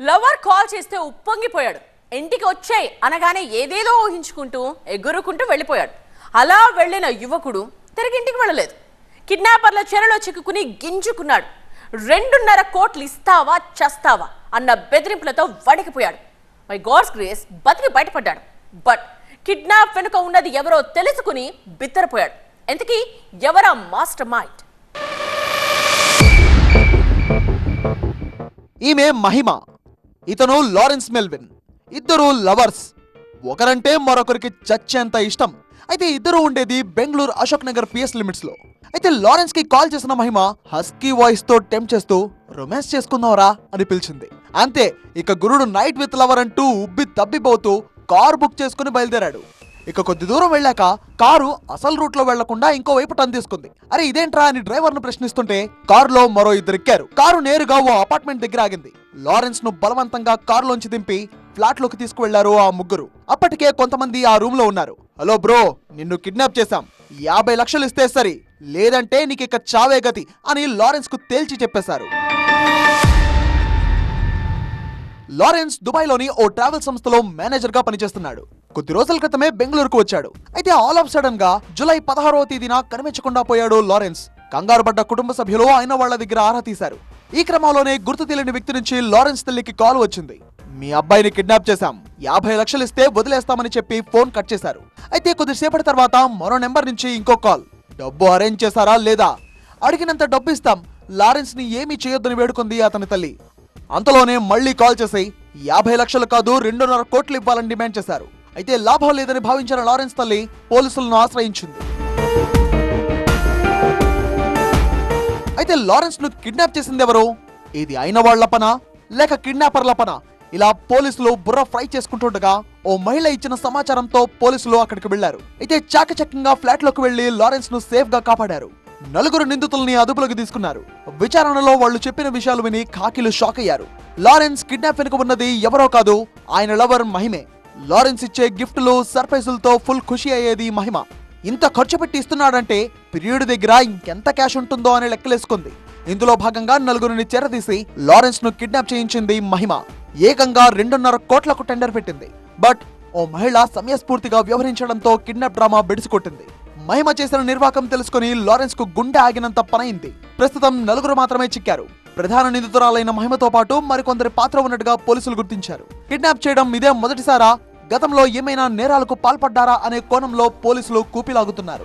Lover call చేస్తే ఉప్పొంగిపోయాడు. ఇంటికి వచ్చాయి అనగానే ఏదేదో ఊహించుకుంటూ ఎగురుకుంటూ వెళ్ళిపోయాడు. అలా వెళ్ళిన యువకుడు తిరిగి ఇంటికి వెళ్ళలేదు. కిడ్నాపర్ల చెరలో చిక్కుకుని గింజుకున్నాడు. రెండున్నర కోట్లు ఇస్తావా చస్తావా అన్న బెదిరింపులతో వడికిపోయాడు మై గాడ్స్ గ్రేస్ బతికి బయటపడ్డాడు. బట్ కిడ్నాప్ వెనుక ఉన్నది ఎవరో తెలుసుకుని బిత్తరపోయాడు. ఎంతకీ ఎవరా మాస్టర్ మైండ్? ఈమె మహిమ. ఇతను లారెన్స్ మెల్విన్. ఇద్దరు లవర్స్. ఒకరంటే మరొకరికి చచ్చేంత ఇష్టం. అయితే ఇద్దరు ఉండేది బెంగళూరు అశోక్ నగర్ పిఎస్ లిమిట్స్లో. అయితే లారెన్స్కి కాల్ చేసిన మహిమ హస్కీ వాయిస్తో టెంప్ చేస్తూ రొమాన్స్ చేసుకుందావరా అని పిలిచింది. అంతే ఇక గురుడు నైట్ విత్ లవర్ అంటూ ఉబ్బి తబ్బిపోతూ కార్ బుక్ చేసుకుని బయలుదేరాడు. ఇక కొద్ది దూరం వెళ్ళాక కారు అసలు రూట్లో వెళ్ళకుండా ఇంకో వైపు టర్న్ తీసుకుంది. అరే ఇదేంట్రా అని డ్రైవర్ను ప్రశ్నిస్తుంటే కారులో మరో ఇద్దరు ఎక్కారు. కారు నేరుగా ఓ అపార్ట్మెంట్ దగ్గర ఆగింది. లారెన్స్ను బలవంతంగా కారులోంచి దింపి ఫ్లాట్లోకి తీసుకువెళ్ళారు ఆ ముగ్గురు. అప్పటికే కొంతమంది ఆ రూమ్లో ఉన్నారు. హలో బ్రో నిన్ను కిడ్నాప్ చేశాం. యాభై లక్షలు ఇస్తే సరి. లేదంటే నీకు ఇక చావే గతి అని లారెన్స్కు తేల్చి చెప్పేశారు. లారెన్స్ దుబాయ్లోని ఓ ట్రావెల్ సంస్థలో మేనేజర్గా పనిచేస్తున్నాడు. కొద్ది రోజుల క్రితమే బెంగళూరుకు వచ్చాడు. అయితే ఆల్ ఆఫ్ సడన్గా జూలై పదహారవ తేదీన కనిపించకుండా పోయాడు లారెన్స్. కంగారు పడ్డ కుటుంబ సభ్యులు ఆయన వాళ్ళ దగ్గర ఆరా తీశారు. ఈ క్రమంలోనే గుర్తు తెలియని వ్యక్తి నుంచి లారెన్స్ తల్లికి కాల్ వచ్చింది. మీ అబ్బాయిని కిడ్నాప్ చేశాం. యాభై లక్షలు ఇస్తే వదిలేస్తామని చెప్పి ఫోన్ కట్ చేశారు. అయితే కొద్దిసేపటి తర్వాత మరో నెంబర్ నుంచి ఇంకో కాల్. డబ్బు అరేంజ్ చేశారా లేదా? అడిగినంత డబ్బు ఇస్తాం. లారెన్స్ని ఏమీ చేయొద్దని వేడుకుంది అతని తల్లి. అంతలోనే మళ్ళీ కాల్ చేసి యాభై లక్షలు కాదు రెండున్నర కోట్లు ఇవ్వాలని డిమాండ్ చేశారు. అయితే లాభం లేదని భావించిన లారెన్స్ తల్లి పోలీసులను ఆశ్రయించింది. అయితే లారెన్స్ను కిడ్నాప్ చేసింది ఎవరు? ఇది అయిన వాళ్ళ పన? లేక కిడ్నాపర్ల పన? ఇలా పోలీసులు బుర్ర ఫ్రై చేసుకుంటుండగా ఓ మహిళ ఇచ్చిన సమాచారంతో పోలీసులు అక్కడికి వెళ్ళారు అయితే చాకచక్యంగా ఫ్లాట్లోకి వెళ్ళి లారెన్స్ను సేఫ్గా కాపాడారు. నలుగురు నిందితుల్ని అదుపులోకి తీసుకున్నారు. విచారణలో వాళ్ళు చెప్పిన విషయాలు విని కాకిలు షాక్ అయ్యారు లారెన్స్ కిడ్నాప్ వెనుక ఉన్నది ఎవరో కాదు ఆయన లవర్ మహిమే. లారెన్స్ ఇచ్చే గిఫ్ట్లు సర్ప్రైజులతో ఫుల్ ఖుషి అయ్యేది మహిమ. ఇంత ఖర్చు పెట్టి ఇస్తున్నాడంటే పీరియడ్ దగ్గర ఇంకెంత క్యాష్ ఉంటుందో అని లెక్కలేసుకుంది. ఇందులో భాగంగా నలుగురిని చెరదీసి లారెన్స్ను కిడ్నాప్ చేయించింది మహిమ. ఏకంగా రెండున్నర కోట్లకు టెండర్ పెట్టింది. బట్ ఓ మహిళ సమయస్ఫూర్తిగా వ్యవహరించడంతో కిడ్నాప్ డ్రామా బెడిసికొట్టింది. మహిమ చేసిన నిర్వాకం తెలుసుకుని లారెన్స్కు గుండె ఆగినంత పనైంది. ప్రస్తుతం నలుగురు మాత్రమే చిక్కారు. ప్రధాన నిందితురాలైన మహిమతో పాటు మరికొందరి పాత్ర ఉన్నట్టుగా పోలీసులు గుర్తించారు. కిడ్నాప్ చేయడం ఇదే మొదటిసారా? గతంలో ఏమైనా నేరాలకు పాల్పడ్డారా అనే కోణంలో పోలీసులు కూపిలాగుతున్నారు.